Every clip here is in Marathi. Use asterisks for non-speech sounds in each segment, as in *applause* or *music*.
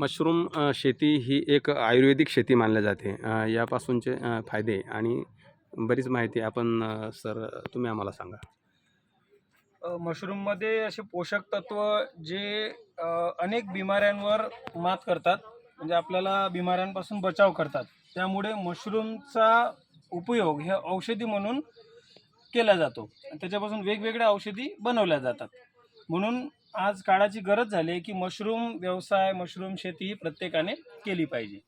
मशरूम शेती ही एक आयुर्वेदिक शेती मानल्या जाते. यापासूनचे फायदे आणि बरीच माहिती आपण सर तुम्ही आम्हाला सांगा. मशरूममध्ये असे पोषक तत्व जे अनेक बिमाऱ्यांवर मात करतात. म्हणजे आपल्याला बिमाऱ्यांपासून बचाव करतात. त्यामुळे मशरूमचा उपयोग हे औषधी म्हणून केला जातो. त्याच्यापासून वेगवेगळ्या औषधी बनवल्या जातात. म्हणून आज काळाची गरज झाली आहे की मशरूम व्यवसाय मशरूम शेती ही प्रत्येकाने केली पाहिजे.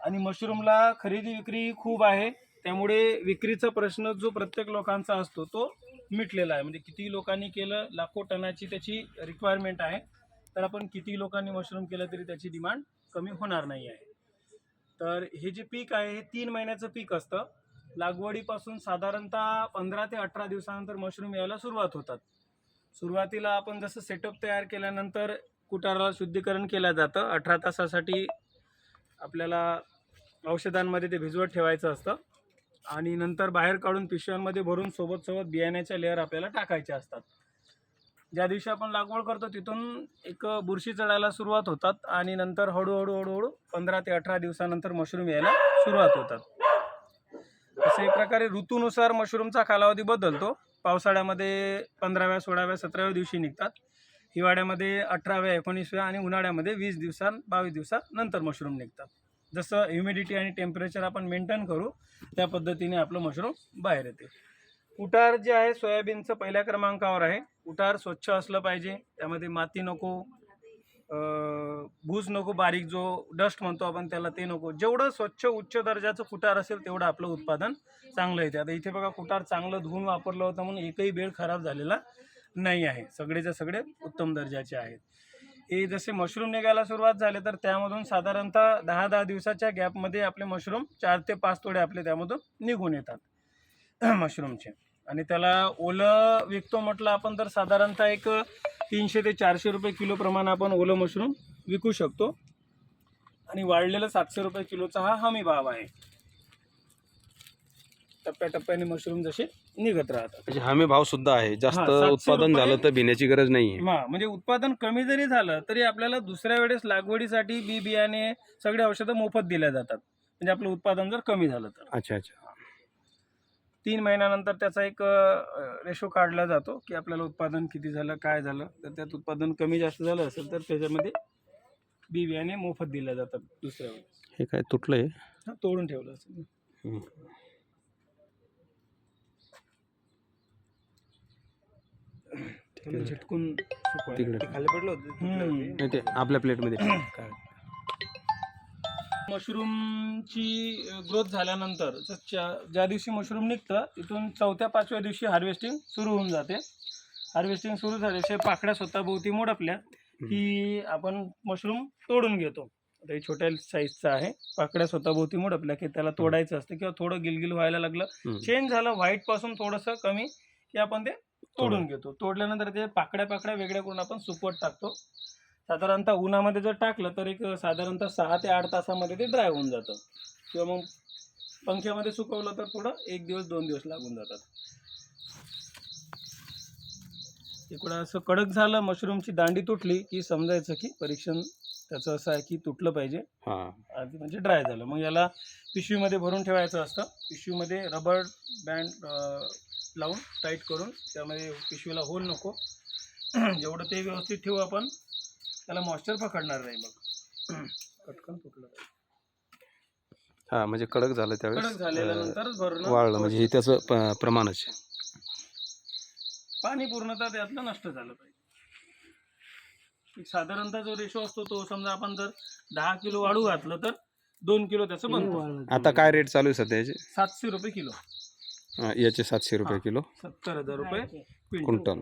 आणि मशरूमला खरेदी विक्री खूप आहे. त्यामुळे विक्रीचा प्रश्न जो प्रत्येक लोकांचा असतो तो मिटलेला आहे. म्हणजे किती लोकांनी केलं लाखो टनाची त्याची रिक्वायरमेंट आहे. तर आपण किती लोकांनी मशरूम केलं तरी त्याची डिमांड कमी होणार नाही आहे. तर हे जे पीक आहे हे तीन महिन्याचं पीक असतं. लागवडीपासून साधारणतः पंधरा ते अठरा दिवसानंतर मशरूम यायला सुरुवात होतात. सुरुवातीला आपण जसं सेटअप तयार केल्यानंतर कुटाराला शुद्धीकरण केलं जातं. अठरा तासासाठी आपल्याला औषधांमध्ये ते भिजवत ठेवायचं असतं. आणि नंतर बाहेर काढून पिशव्यांमध्ये भरून सोबत सोबत बियाण्याच्या लेअर आपल्याला टाकायच्या असतात. ज्या दिवशी आपण लागवड करतो तिथून एक बुरशी चढायला सुरुवात होतात. आणि नंतर हळूहळू हळूहळू पंधरा ते अठरा दिवसानंतर मशरूम यायला सुरुवात होतात. असे प्रकारे ऋतूनुसार मशरूमचा कालावधी बदलतो. पावसाळ्यामध्ये पंधराव्या सोळाव्या सतराव्या दिवशी निघतात. हिवाळ्यामध्ये अठराव्या एकोणीसव्या आणि उन्हाळ्यामध्ये वीस दिवसां बावीस दिवसानंतर मशरूम निघतात. जसं ह्युमिडिटी आणि टेम्परेचर आपण मेंटेन करू त्या पद्धतीने आपलं मशरूम बाहेर येते. उटार जे आहे सोयाबीनचं पहिल्या क्रमांकावर आहे. उटार स्वच्छ असलं पाहिजे. त्यामध्ये माती नको भूज नको बारीक जो डस्ट म्हणतो आपण त्याला ते नको. जेवढं स्वच्छ उच्च दर्जाचं कुटार असेल तेवढं आपलं उत्पादन चांगलं येते. आता इथे बघा कुटार चांगलं धुवून वापरलं होतं म्हणून एकही बेड खराब झालेला नाही आहे. सगळेच्या सगळे उत्तम दर्जाचे आहेत. हे जसे मशरूम निघायला सुरुवात झाले तर त्यामधून साधारणतः दहा दहा दिवसाच्या गॅपमध्ये आपले मशरूम चार ते पाच तोडे आपले त्यामधून निघून येतात. *clears throat* मशरूमचे आणि त्याला ओलं विकतो म्हटलं आपण तर साधारणतः एक तीनशे ते चारशे रुपये किलो प्रमाणे आपण ओलं मशरूम विकू शकतो. आणि वाढलेलं सातशे रुपये किलोचा हा हमी भाव आहे. टप्प्याटप्प्याने मशरूम जसे निघत राहतात. म्हणजे हमी भाव सुद्धा आहे. जास्त हा, सातशे उत्पादन रुपये- झालं तर भिण्याची गरज नाही हा म्हणजे उत्पादन कमी जरी झालं तरी आपल्याला दुसऱ्या वेळेस लागवडीसाठी बी बियाणे सगळे औषधं मोफत दिल्या जातात. म्हणजे आपलं उत्पादन जर कमी झालं तर. अच्छा अच्छा. तीन महिन्यानंतर त्याचा एक रेशो काढला जातो की आपल्याला उत्पादन किती झालं काय झालं तर त्यात उत्पादन कमी जास्त झालं असेल तर त्याच्यामध्ये बी बियाणे मोफत दिल्या जातात दुसऱ्या वेळेस हे काय तुटलंय हा, तोडून ठेवलं असेल. त्याला झटकून सुकवायला. तिकडे ते खाली पडलं होतं. नाही ते आपल्या प्लेटमध्ये. काय मशरूमची ग्रोथ झाल्यानंतर ज्या दिवशी मशरूम निघतं तिथून चौथ्या पाचव्या दिवशी हार्वेस्टिंग सुरू होऊन जाते. हार्वेस्टिंग सुरू झाल्याशिवाय पाकड्या स्वतःभोवती मोडपल्या की आपण मशरूम तोडून घेतो. आता हे छोट्या साईजचं आहे. पाकड्या स्वतःभोवती मोडपल्या की त्याला तोडायचं असतं किंवा थोडं गिलगिल व्हायला लागलं. चेंज झालं व्हाईटपासून थोडंसं कमी की आपण ते तोडून घेतो. तोडल्यानंतर ते पाकड्या पाकड्या वेगळ्या करून आपण सुकवत टाकतो. साधारणतः उन्हामध्ये जर टाकलं तर एक साधारणतः सहा ते आठ तासामध्ये ते ड्राय होऊन जातं. किंवा मग पंख्यामध्ये सुकवलं तर थोडं एक दिवस दोन दिवस लागून जातात. इकडं असं कडक झालं मशरूमची दांडी तुटली की समजायचं की परीक्षण त्याचं असं आहे की तुटलं पाहिजे. आधी म्हणजे ड्राय झालं. मग याला पिशवीमध्ये भरून ठेवायचं असतं. पिशवीमध्ये रबर बँड लावून टाईट करून त्यामध्ये पिशवीला होल नको. *clears throat* जेवढं ते व्यवस्थित ठेवू आपण त्याला मॉइश्चर पकडणार नाही मग. पटकन तुटलं हा म्हणजे कडक झालं कडक त्यावेळेस झाल्यानंतरच भरणं अं, वाळलं म्हणजे हे त्याचं प- प्रमाणच. आहे. पाणी पूर्णतः त्यातलं नष्ट झालं पाहिजे. एक साधारणतः जो रेशो असतो तो समजा आपण जर दहा किलो वाळू घातलं तर दोन किलो त्याचं बनतं. आता काय रेट चालू आहे सध्या याचे? सातशे रुपये किलो. याचे सातशे रुपये हा. किलो. सत्तर हजार रुपये क्विंटल.